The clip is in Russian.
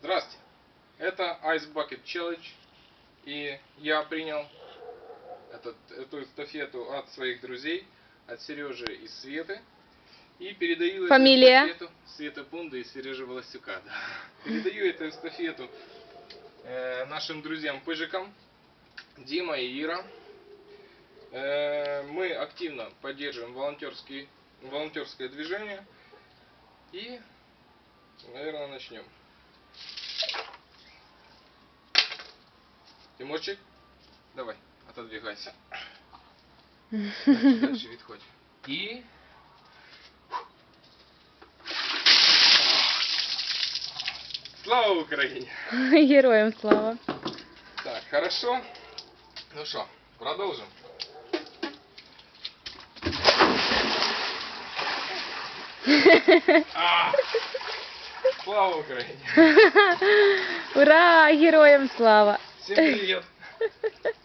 Здрасте. Это Ice Bucket Challenge. И я принял этот, эту эстафету от своих друзей, от Сережи и Светы. И передаю Фамилия? эту эстафету Света Бунда и Сережи Волосюка. да. Передаю эту эстафету э, нашим друзьям-пыжикам, Дима и Ира. Э, мы активно поддерживаем волонтерский, волонтерское движение. И, наверное, начнем. Тимурчик, давай, отодвигайся. Дальше, дальше відходь. И... Слава Украине! Героям слава. Так, хорошо. Ну что, продолжим. А! Слава Украине! Ура! Героям слава! Siempre Dios.